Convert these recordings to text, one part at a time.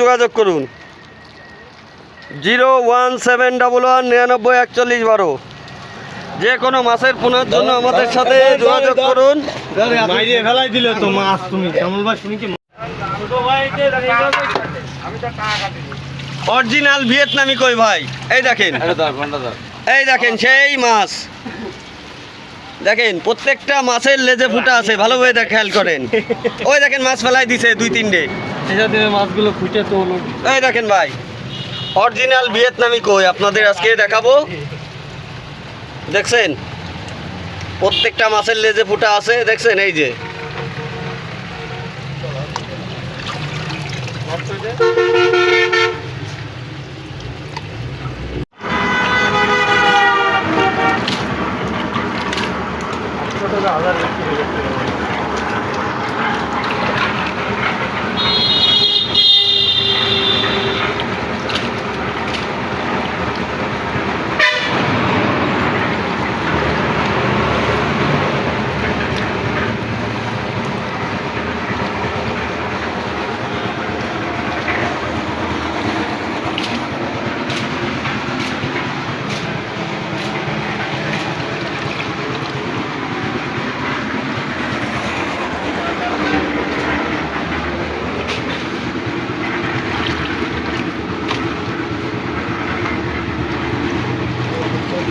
যোগাযোগ করুন। Zero one seven double one নিরানব্বই একচল্লিশ বারো। যে কোনো মাছের পোনার জন্য আমাদের সাথে যোগাযোগ করুন। ফেলাই দিলে তো মাছ তুমি। কামল ভাই শুনি কি অরিজিনাল ভিয়েতনামি কই ভাই? এই দেখেন। এই দেখেন সেই মাছ। দেখেন প্রত্যেকটা মাছের লেজে ফুটা আছে ভালোভাবে দেখ খেয়াল করেন। ওই দেখেন মাছ ফেলাই দিছে দুই তিনটে। মাছগুলো এই দেখেন ভাই অরিজিনাল ভিয়েতনামি কই? আপনাদের আজকে দেখাবো। দেখছেন? প্রত্যেকটা মাছের লেজে ফুটা আছে দেখছেন? এই যে।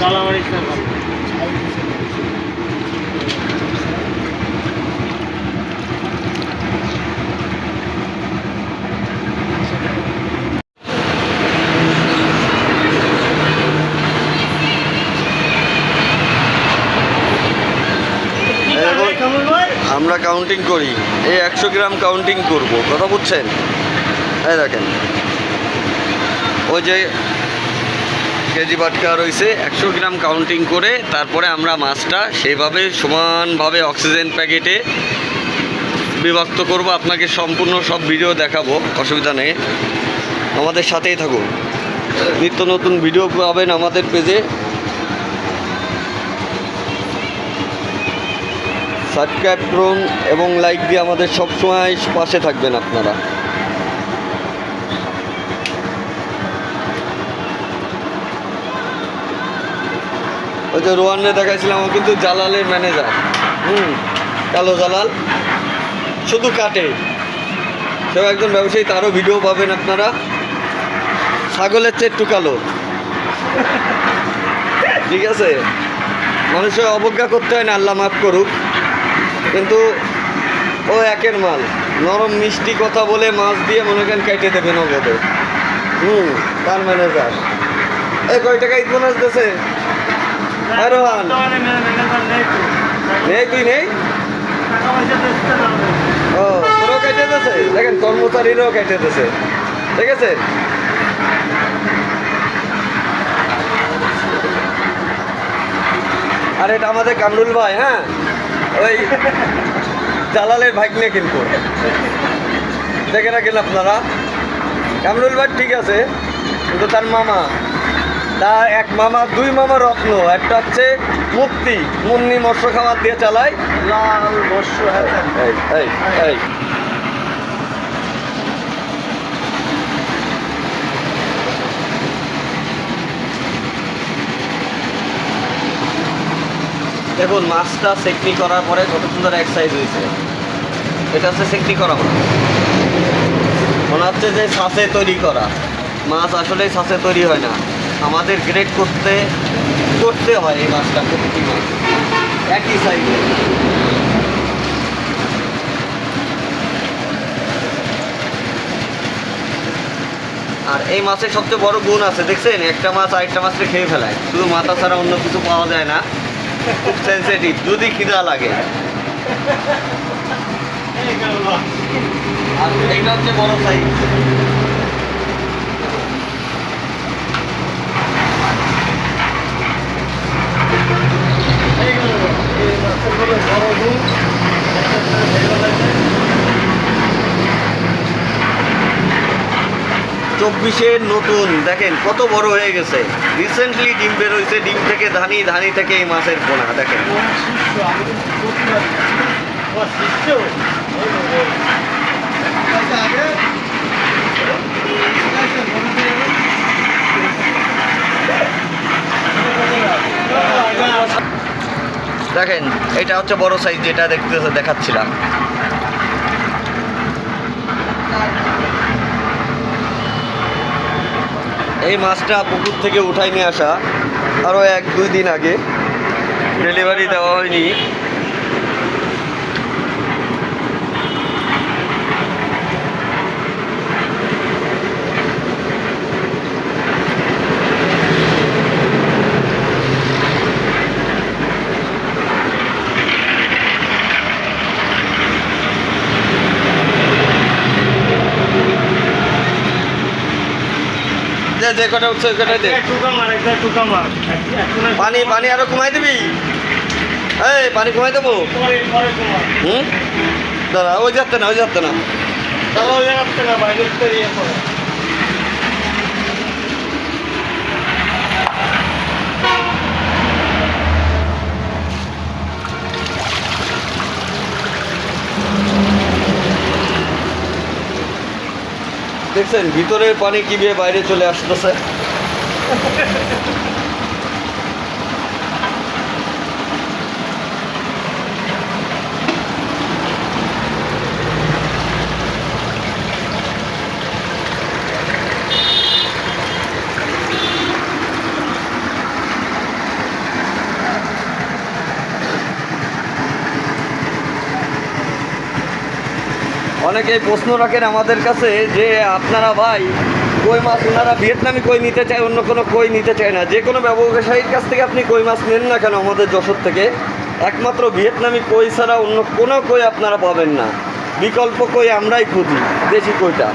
কালামারি কামল ভাই আমরা কাউন্টিং করি। এই একশো গ্রাম কাউন্টিং করব। কথা বুঝছেন? এই দেখেন। ওই যে কেজি বাটকা রয়েছে একশো গ্রাম কাউন্টিং করে তারপরে আমরা মাছটা সেইভাবে সমানভাবে অক্সিজেন প্যাকেটে বিভক্ত করব। আপনাকে সম্পূর্ণ সব ভিডিও দেখাবো, অসুবিধা নেই। আমাদের সাথেই থাকুন। নিত্য নতুন ভিডিও পাবেন আমাদের পেজে সাবস্ক্রাইব করুন এবং লাইক দিয়ে আমাদের সবসময় পাশে থাকবেন আপনারা। ওই যে রোহান্নে দেখাইছিলাম, ও কিন্তু জালালের ম্যানেজার হুম, কালো জালাল। শুধু কাটে। সেও একজন ব্যবসায়ী, তারও ভিডিও পাবেন আপনারা। ছাগলের চেয়ে একটু কালো। ঠিক আছে? মানুষের অবজ্ঞা করতে হয় না, আল্লাহ মাফ করুক। কিন্তু ও একের মাল। নরম মিষ্টি কথা বলে মাছ দিয়ে মনে করেন কেটে দেবে নগদে হুম, তার ম্যানেজার এই কয় টাকা ঈদ বোনাস দিয়েছে? রোহান নেই তুই নেই? ও, তোরও কেটে দিয়েছে? দেখেন কর্মচারীরাও কেটে দিয়েছে। ঠিক আছে? আর এটা আমাদের কামরুল ভাই হ্যাঁ? ওই জালালের নিয়ে কিন্তু। দেখে রাখেন আপনারা। কামরুল ভাই ঠিক আছে কিন্তু তার মামা তার এক মামা দুই মামা রত্ন একটা হচ্ছে মুক্তি। মুন্নি মৎস্য খামার দিয়ে চালায়। লাল মৎস্য এই এই। দেখুন মাছটা সেকনি করার পরে কত সুন্দর এক সাইজ হয়েছে। এটা হচ্ছে সেকনি করা মাছ মনে হচ্ছে যে ছাঁচে তৈরি করা। মাছ আসলে ছাঁচে তৈরি হয় না। আমাদের গ্রেড করতে করতে হয় এই মাছটা প্রতিটি মাছ একই সাইজে আর এই মাছের সবচেয়ে বড় গুণ আছে, দেখছেন? একটা মাছ আরেকটা মাছকে খেয়ে ফেলায়। শুধু মাথা ছাড়া অন্য কিছু পাওয়া যায় না। খুব সেন্সিটিভ যদি খিদা লাগে। এইটা হচ্ছে বড় সাইজ। চব্বিশে নতুন। দেখেন, কত বড় হয়ে গেছে। রিসেন্টলি ডিম বের হয়েছে, ডিম থেকে ধানি ধানি থেকে এই মাছের পোনা, দেখেন। দেখেন, এটা হচ্ছে বড় সাইজ যেটা দেখতে দেখাচ্ছিলাম। এই মাছটা পুকুর থেকে উঠাই নিয়ে আসা। আরও এক দুই দিন আগে। ডেলিভারি দেওয়া হয়নি। যে কটা উঠছে ওই কটাই দে পানি পানি আরও কমাই দিবি? এই, পানি কমাই দেবো? হুম? দাদা ওই যাচ্ছে না, ওই যাচ্ছে না। ওই যাচ্ছে না, বাইরে দেখছেন ভিতরের পানি কি বাইরে চলে আসতেছে? অনেকেই প্রশ্ন রাখেন আমাদের কাছে যে আপনারা ভাই, কই মাছ ওনারা ভিয়েতনামি কই নিতে চায়, অন্য কোনো কই নিতে চায় না। যে কোনো ব্যবসায়ীর কাছ থেকে আপনি কই মাছ নেন না কেন আমাদের যশোর থেকে? একমাত্র ভিয়েতনামি কই ছাড়া অন্য কোনো কই আপনারা পাবেন না। বিকল্প কই আমরাই খুঁজি, দেশি কইটা।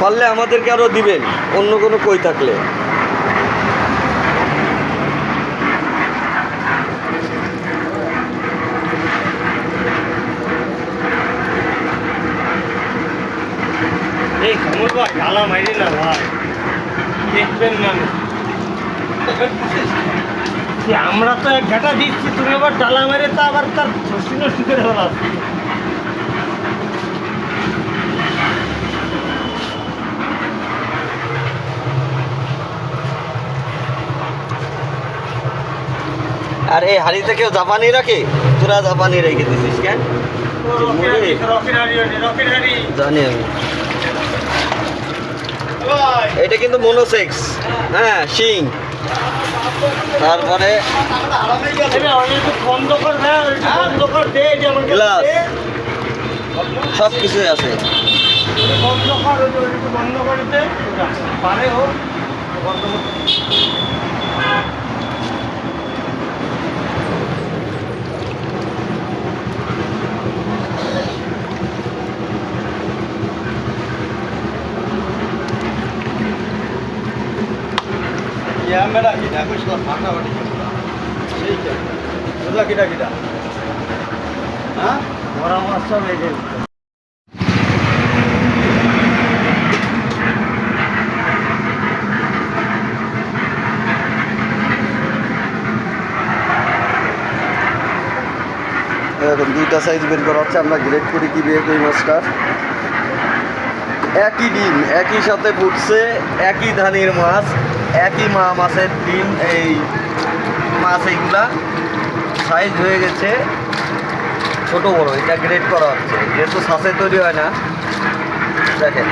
পারলে আমাদেরকে আরও দিবেন, অন্য কোনো কই থাকলে এই না ভাই দেখবেন না আমরা তো এক ঘাটা দিচ্ছি তুমি আবার ডালা মেরে তা আবার তার শশী নষ্টি করে আর এই হাড়িতে কেউ জাপানি রাখে তোরা জাপানি রেখে দিছিস কেন জানি আমি এটা কিন্তু মনোসেক্স হ্যাঁ শিং। তারপরে। সব কিছুই আছে। বন্ধ কর ক্যামেরা বুঝলা কিটা কিটা হ্যাঁ? এরকম দুইটা সাইজ বের করা হচ্ছে আমরা গ্রেড করি কি বিয়ে করি মাছটার একই ডিম একই সাথে ফুটছে একই ধানের মাছ। একই মা মাছের ডিম, এই মাছ এইগুলা সাইজ হয়ে গেছে ছোট বড়, এটা গ্রেড করা হচ্ছে। যেহেতু শ্বাসে তৈরি হয় না, দেখেন।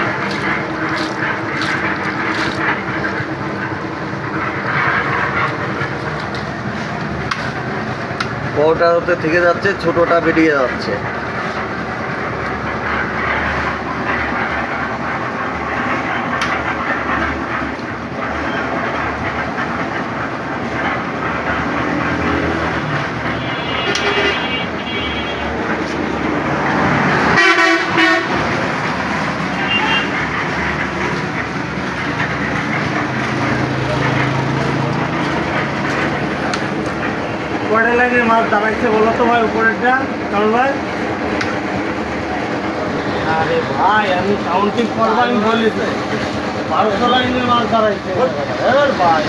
বড়টা হতে থেকে যাচ্ছে, ছোটটা বেরিয়ে যাচ্ছে কয়টা লাইনের মাছ দাঁড়াইছে বলো তো ভাই উপরেরটা কারণ ভাই। আরে ভাই আমি কাউন্টিং করব আমি বলি তো। বারোশো লাইনের মাছ দাঁড়াইছে। এবার ভাই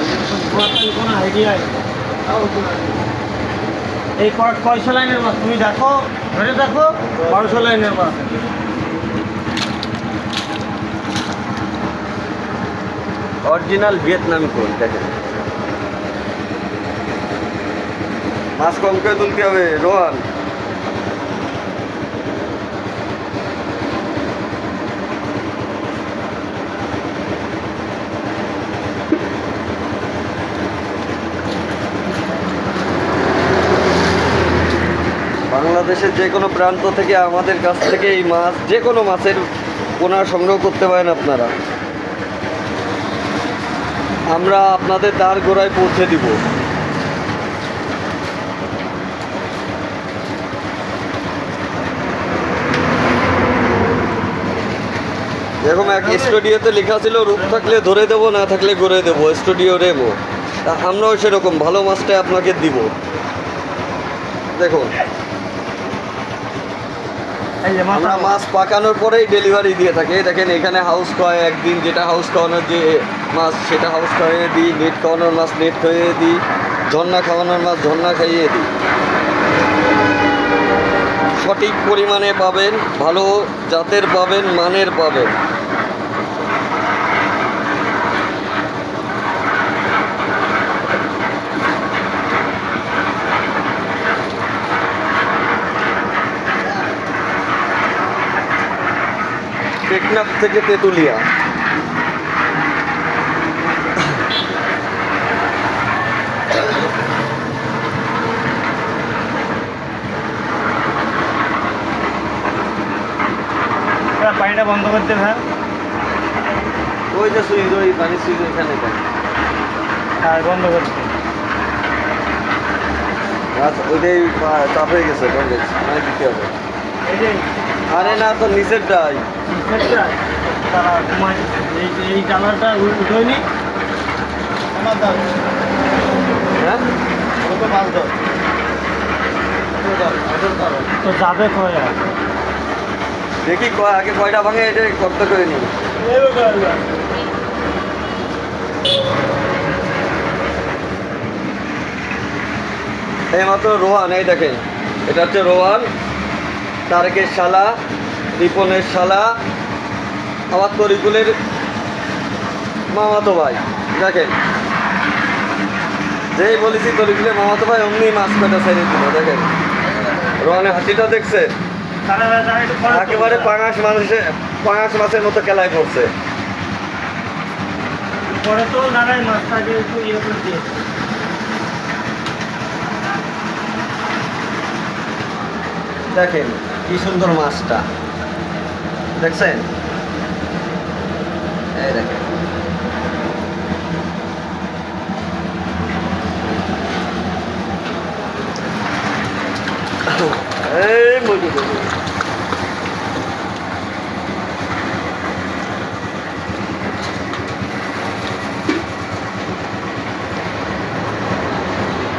কোনো এই কয় কয়শো লাইনের মাছ তুমি দেখো ধরে দেখো বারোশো লাইনের মাছ অরিজিনাল ভিয়েতনামি কোল দেখেন। মাছ কম করে তুলতে হবে, রোহান। বাংলাদেশের যে কোনো প্রান্ত থেকে আমাদের কাছ থেকে এই মাছ, যে কোনো মাছের পোনা সংগ্রহ করতে পারেন আপনারা। আমরা আপনাদের দ্বার গোড়ায় পৌঁছে দিব। এরকম এক স্টুডিওতে লেখা ছিল রূপ থাকলে ধরে দেবো না থাকলে গড়ে দেবো স্টুডিও রেবো তা আমরাও সেরকম ভালো মাছটাই আপনাকে দিব। দেখুন। আমরা মাছ পাকানোর পরেই ডেলিভারি দিয়ে থাকি। দেখেন এখানে হাউস খাওয়ায় একদিন যেটা হাউস খাওয়ানোর যে মাছ সেটা হাউস খাইয়ে দিই নেট খাওয়ানোর মাছ নেট খাইয়ে দিই ঝর্ণা খাওয়ানোর মাছ ঝর্ণা খাইয়ে দিই। সঠিক পরিমাণে পাবেন ভালো জাতের পাবেন মানের পাবেন। টেকনাফ থেকে তেঁতুলিয়া। পানিটা বন্ধ করতে ভাই ওই যে সুইচ ওই পানির সুইচ ওইখানে। হ্যাঁ বন্ধ করতে আচ্ছা ওইটাই চাপ হয়ে গেছে। মানে দিতে হবে। আরে না তো নিচেরটাই তারা ঘুমায়। এই এই কালারটা উঠোয়নি? আমার দাও। হ্যাঁ। তো যাবে কয় দেখি কয়- আগে কয়টা ভাঙে এটা করতে করে নি এই মাত্র রোহান এই দেখেন। এটা হচ্ছে রোহান। তারেকের শালা রিপনের শালা আবার তরিকুলের মামাতো ভাই দেখেন। যেই বলেছি তরিকুলের মামাতো ভাই অমনি মাছ কাটা ছেড়ে দিল দেখেন। রোহানের হাসিটা দেখছে একেবারে পাঙাশ মানুষের পাঙাশ মাছের মতো খেলায় পড়ছে। পরে তো দাঁড়ায় মাছটাকে একটু ইয়ে করে দেখেন কি সুন্দর মাছটা। দেখছেন? এই দেখেন।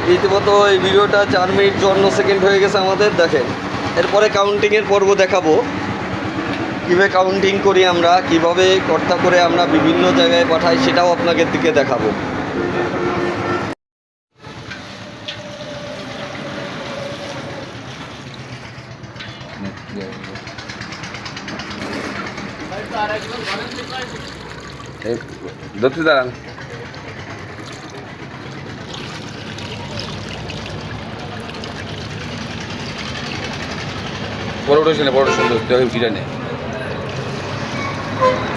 রীতিমতো এই ভিডিওটা চার মিনিট চুয়ান্ন সেকেন্ড হয়ে গেছে আমাদের, দেখেন। এরপরে কাউন্টিংয়ের পর্ব দেখাবো। কীভাবে কাউন্টিং করি আমরা, কীভাবে কর্তা করে আমরা বিভিন্ন জায়গায় পাঠাই সেটাও আপনাদের দিকে দেখাবো। দাঁড়ান। বড় উঠেছে না বড় সুন্দর দেখে হুম।